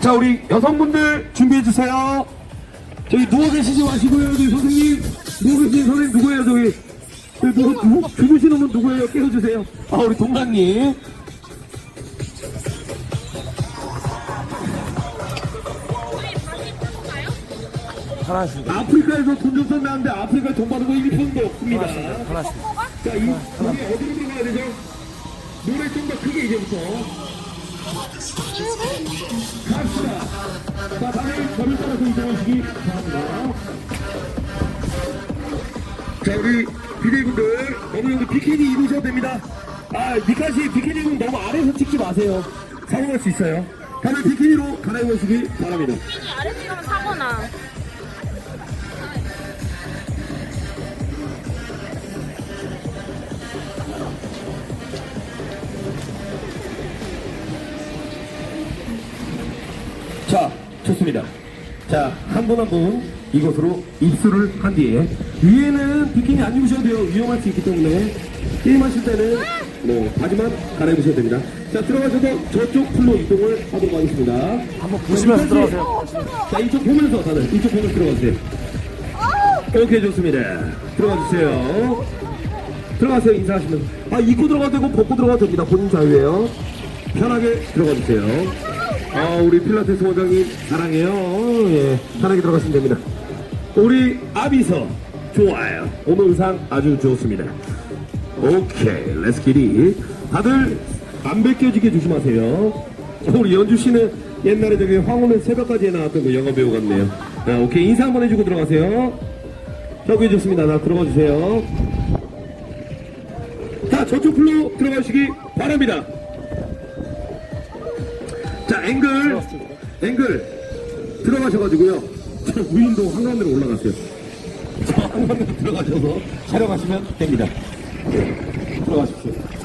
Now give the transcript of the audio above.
자, 우리 여성분들 준비해 주세요. 저기 누워 계시지 마시고요. 저기 선생님. 누워 계신 선생님 누구예요, 저기? 저기 누구, 누구, 주무시는 분 누구예요? 깨워주세요. 아, 우리 동강님. 하나씩. 아프리카에서 돈좀 썼나는데 아프리카 돈 받은 거 1분도 없습니다. 하나씩. 자, 이, 이게 어디로 들어가야 되죠? 노래 좀 더 크게 이제부터. 갑시다. 자, 다들 저를 따라서 이동하시기 바랍니다. 자, 우리 비대분들 어느 정도 비키니 입으셔도 됩니다. 아, 니카시 비키니 입으면 너무 아래에서 찍지 마세요. 사용할 수 있어요. 다들 비키니로 갈아입으시기 바랍니다. 아래 찍으면 사거나. 좋습니다. 자, 한 분 한 분 이곳으로 입수를 한 뒤에 위에는 비키니 안 입으셔도 돼요. 위험할 수 있기 때문에 게임하실 때는 뭐 바지만 갈아입으셔도 됩니다. 자, 들어가셔서 저쪽 풀로 이동을 하도록 하겠습니다. 한번 보시면서 들어가세요. 자, 이쪽 보면서 다들 이쪽 보면서 들어가세요. 오케이, 좋습니다. 들어가 주세요. 들어가세요, 인사하시면. 아, 입고 들어가도 되고 벗고 들어가도 됩니다. 본인 자유예요. 편하게 들어가 주세요. 아, 우리 필라테스 원장님 사랑해요. 예, 편하게 들어가시면 됩니다. 우리 아비서 좋아요. 오늘 의상 아주 좋습니다. 오케이, 렛츠 기리. 다들 안 벗겨지게 조심하세요. 우리 연주 씨는 옛날에 저기 황홀의 새벽까지 나왔던 그 영화 배우 같네요. 자, 오케이, 인사 한번 해주고 들어가세요. 저기 좋습니다. 나 들어가 주세요. 자, 저쪽 풀로 들어가시기 바랍니다. 자, 앵글, 앵글 들어가셔가지고요. 저 무인도 한가운데로 올라가세요. 저 한가운데로 들어가셔서 촬영하시면 됩니다. 네, 들어가십시오.